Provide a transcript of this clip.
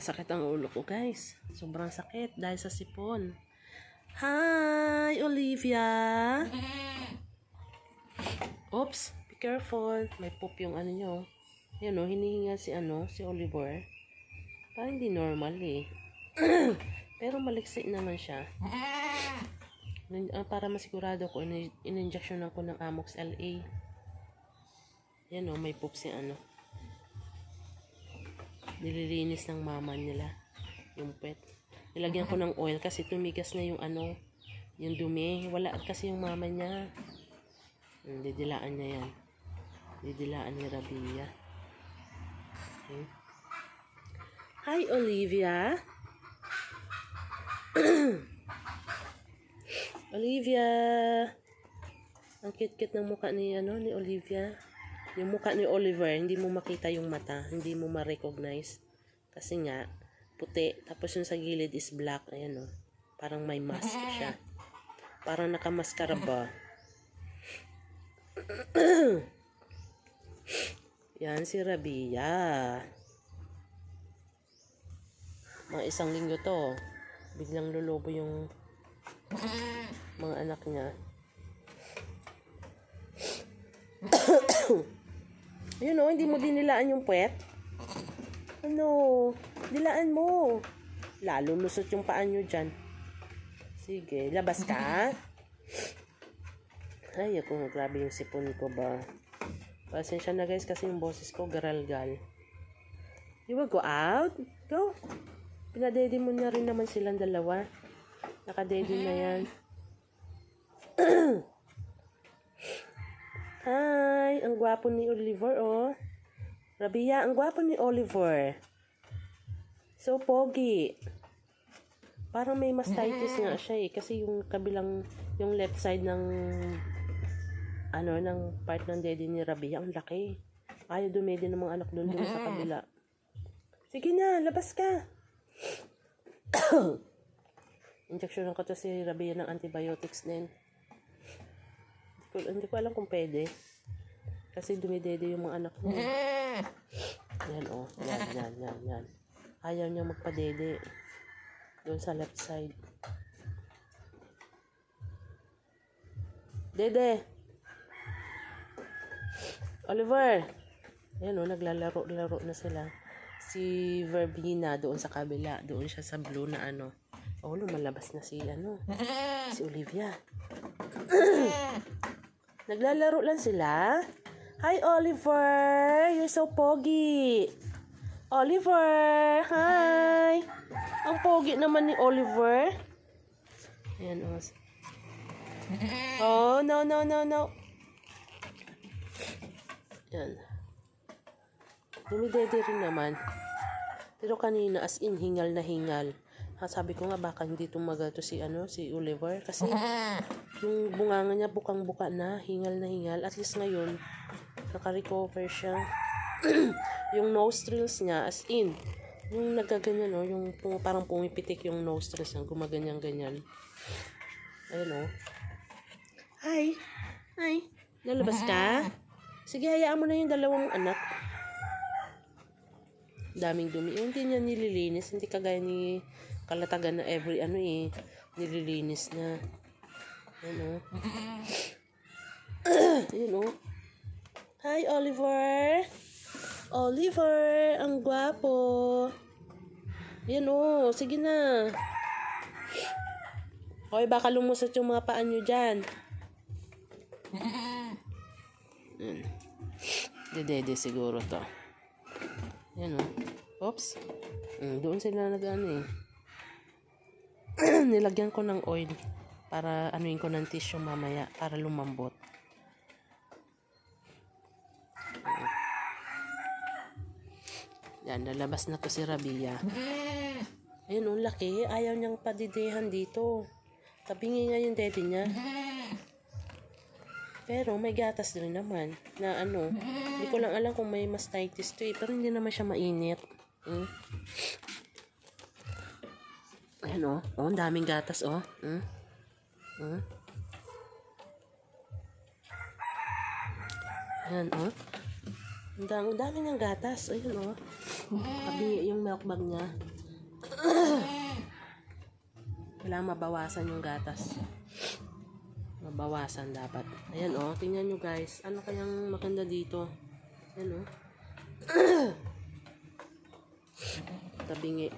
Masakit ang ulo ko, guys. Sobrang sakit dahil sa sipon. Hi, Olivia! Oops, be careful. May poop yung ano nyo. Yan o, hinihinga si ano, si Oliver. Parang hindi normal eh. Pero maliksi naman siya. Ah, para masigurado ko, in- in-injection ako ng Amox LA. Yan o, may poop si ano. Nililinis ng mama nila. Yung pet. Nilagyan ko ng oil kasi tumigas na yung ano, yung dumi. Wala kasi yung mama niya. Hmm, Didilaan niya yan. Didilaan ni Rabia. Okay. Hi, Olivia. Olivia. Ang cute-cute ng mukha ni ano ni Olivia. Yung mukha ni Oliver, hindi mo makita yung mata, hindi mo ma-recognize. Kasi nga, puti. Tapos yung sa gilid is black. Ayan o. Parang may mask siya. Parang nakamaskara ba? Yan si Rabia. Mga isang linggo to. Biglang lulubo yung mga anak niya. Ayun o, hindi mo dinilaan yung puwet. Ano? Dilaan mo. Lalo lusot yung paa nyo dyan. Sige, labas ka. Ay, ako, grabe yung sipon ko ba. Pasensya na guys kasi yung boses ko garalgal. You will go out? Go. Pinadede mo na rin naman silang dalawa. Nakadede na yan. Hi! Ang gwapo ni Oliver, oh. Rabia, ang gwapo ni Oliver. So, pogi. Parang may mastitis nga siya eh. Kasi yung kabilang, yung left side ng, ano, ng part ng daddy ni Rabia, ang laki. Ayaw dumedi ng mga anak doon doon sa kabila. Sige na, labas ka. Injection ko to si Rabia ng antibiotics din. Hindi ko, hindi ko alam kung pwede. Kasi dumidede yung mga anak niya. Yan oh. Yan, yan, yan, yan. Ayaw niya magpadede. Doon sa left side. Dede! Oliver! Ayan oh, naglalaro-laro na sila. Si Verbina doon sa kabila. Doon siya sa blue na ano. Oh, lumalabas na si ano. Si Olivia. Naglalaro lang sila. Hi, Oliver! You're so pogi! Oliver! Hi! Ang pogi naman ni Oliver. Ayan, oh. Oh, no, no, no, no. Yan. Dumidede rin naman. Pero kanina, as in, hingal na hingal. Ha, sabi ko nga, baka hindi tumagal to si, ano, si Oliver. Kasi, yung bunganga niya, bukang-buka na, hingal na hingal. At least ngayon, naka-recover siya. yung nostrils niya, as in, yung nagaganyan, no, yung pum- parang pumipitik yung nostrils niya, gumaganyan-ganyan. Ayun, oh. Hi! Hi! Lalabas ka? Sige, hayaan mo na yung dalawang anak. Daming dumi. Yung hindi niya nililinis. Hindi kagaya ni kalatagan na every ano eh. Nililinis na. Ano? Yun oh. Hi, Oliver! Oliver! Ang gwapo! Yan oh. Sige na. Hoy, baka lumusot yung mga paan nyo dyan. Yan. Dedede siguro to. Yan o. Oops. Mm, doon sila nag-ano eh. Nilagyan ko ng oil para anuin ko ng tissue mamaya para lumambot. Yan, lalabas na to si Rabia. Ayun, ang laki. Ayaw niyang padidehan dito. Tabingi nga yung daddy niya. Pero may gatas din naman na ano. Hindi ko lang alam kung may mastitis to eh. Pero hindi naman siya mainit. Hmm? Ayan o. Oh. oh, ang daming gatas o. Oh. Hmm? Hmm? Ayan o. Oh. Ang dami, dami ng gatas. Ayan o. Oh. Kabi yung milk bag niya. Kailangan mabawasan yung gatas. Mabawasan dapat. Ayan o. Oh. Tingnan nyo guys. Ano kayang maganda dito? Ayan o. Oh. Tabingi.